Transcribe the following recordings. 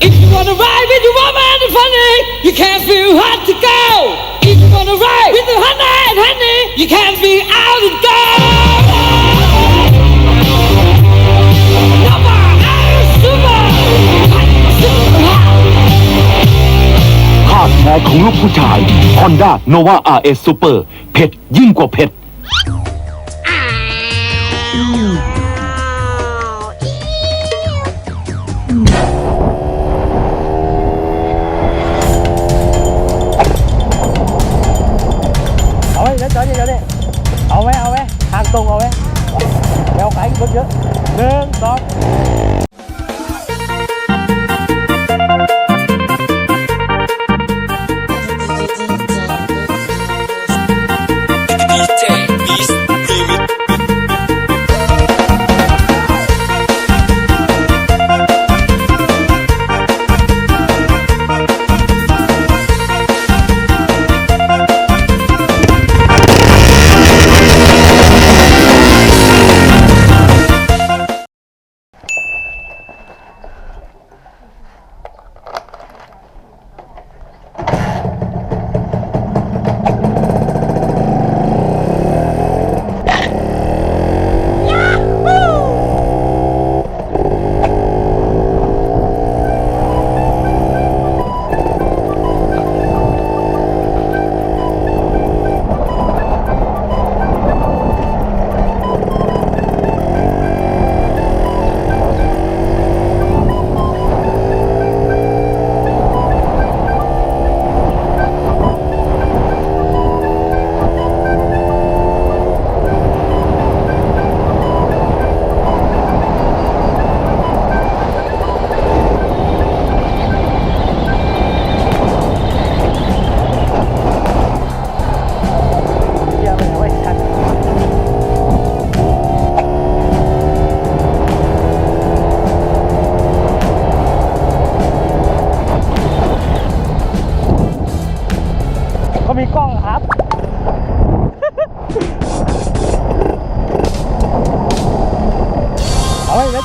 If you wanna ride with your woman honey, you can't feel hard to go. If you wanna ride with the honey and honey, you can't be out and go. Number ภาตุแท้ของลูกผู้ชาย Honda Nova RS Super เผ็ดยิ่งกว่าเผ็ดเอาไเอาไว้ทางต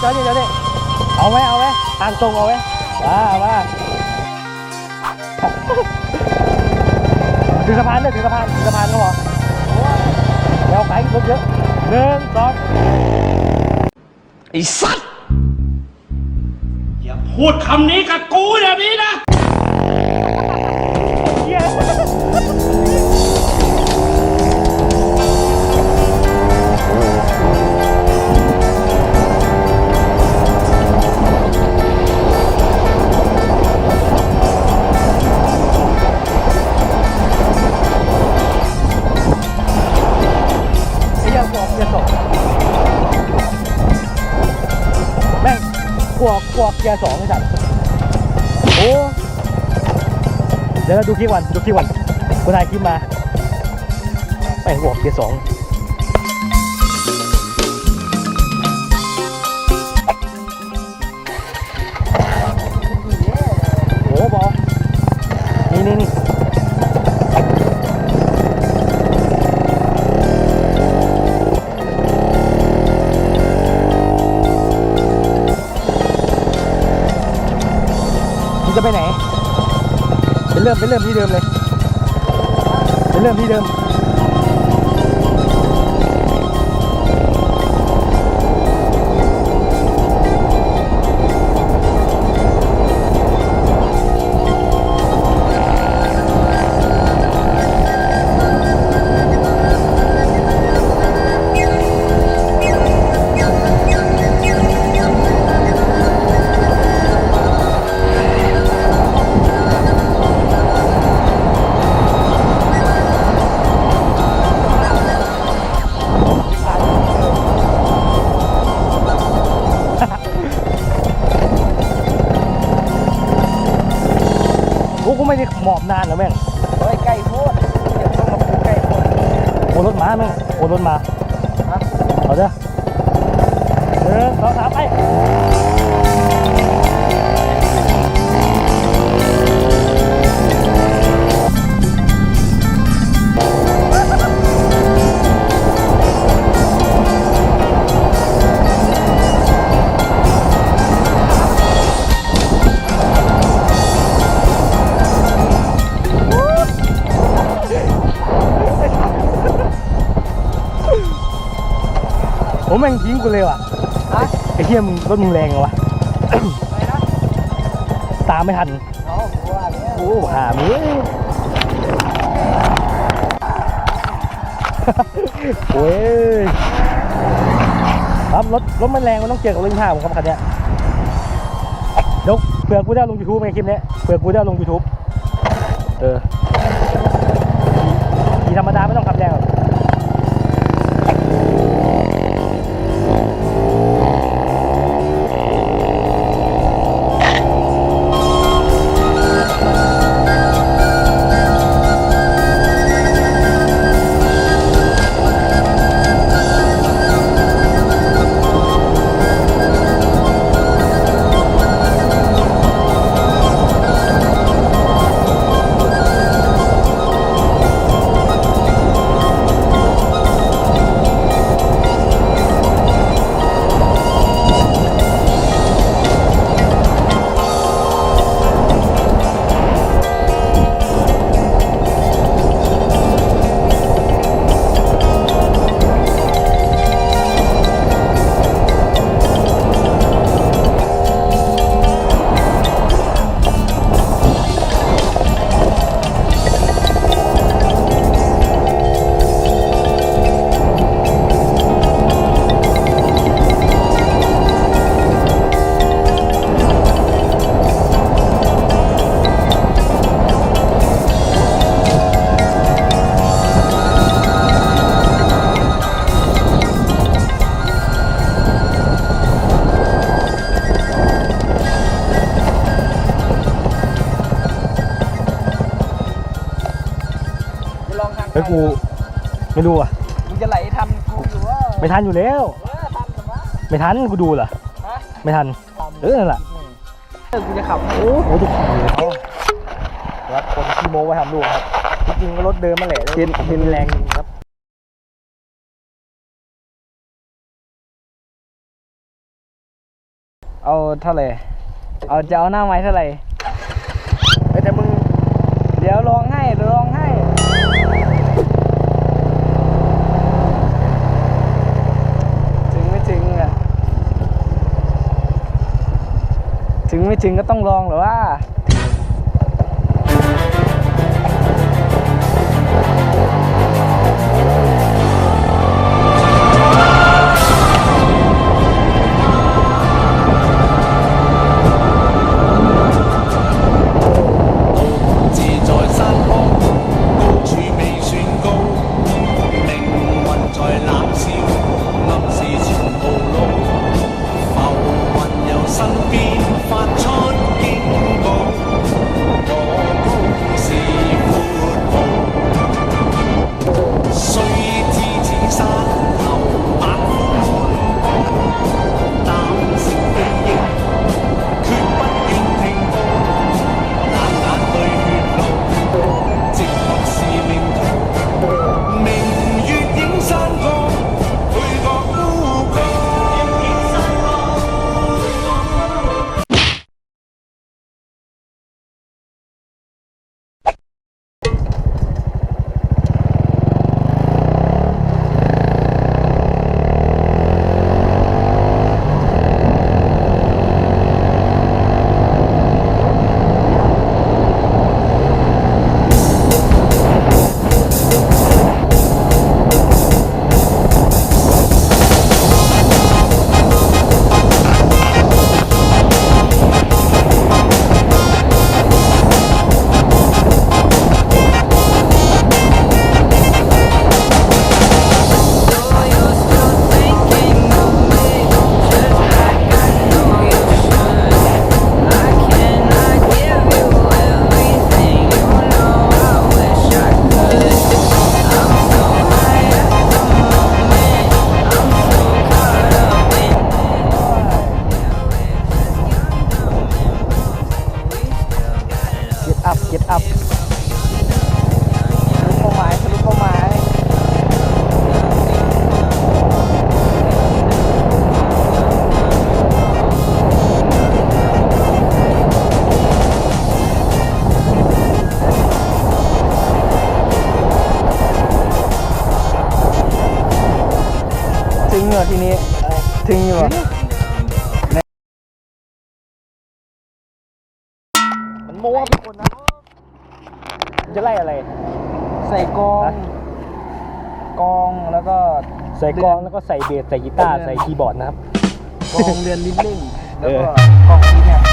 เอาไว้เดี๋ยวเดี๋ยวเดี๋ยวเดี๋ยวเอาไว้เอาไว้ทางตรงเอาไว้มามาถึงสะพานเลยถึงสะพานถึงสะพานก็พอแนวไกลรถเยอะหนึ่งสองไอ้สัตว์อย่าพูดคำนี้กับกูแบบนี้นะ ลัวกลัวเกียร์สองไอ้สัตว์โอ้เดี๋ยวเราดูคลิปวันดูคลิปวันกูถ่ายคลิปมาแม่งบอกเกียร์สองโอ้บอนี่นี่นี่ ไปไหนไปเริ่มไปเริ่มที่เดิมเลยไปเริ่มที่เดิม แม่งโอนรถมา เอาเด้อเออสองสามไป แม่งทิ้งกูเลยว่ะฮะไอ้เหี้ยมึงรถมึงแรงเหรอวะอะไรนะตามไม่ทันอ๋อกูว่าแล้วโอ้หามึงโอ้ยครับรถรถมันแรงมันต้องเจอกับรถยี่ห้าผมครับคันเนี้ยเดี๋ยวเผื่อกูได้เอาลงยูทูบไงคลิปเนี้ยเผื่อกูได้เอาลงยูทูบเออขี่ธรรมดาไม่ต้องขับแรงหรอก จะลองทางเฮ้ยกูไม่ดูอะ มึงจะไหลทันกูอยู่ว่าไม่ทันอยู่แล้ว เออทันแต่ว่าไม่ทันกูดูเหรอ ฮะไม่ทัน เออนั่นแหละ เออกูจะขับโอ้โหดูเขาครับคนขี้โม้ไว้ทำลูกครับ จริงๆก็รถเดิมมาแหละเห็นเห็นแรงจริงครับเอาเท่าไหร่เอาจะเอาหน้าไม้เท่าไหร่เอ้ยแต่มึงเดี๋ยวลองให้เดี๋ยวลองให้ ถึงไม่ถึงอะ ถึง ไม่ถึงก็ต้องลองหรือว่า ทีนี้ถึงอยู่บ่มันโม้ทุกคนนะ จะไล่อะไร ใส่กองฮะกองแล้วก็ใส่กลองแล้วก็ใส่เบสใส่กีตาร์ใส่คีย์บอร์ดนะครับ กองเรือนลิ้นเล่งแล้วก็เออกอง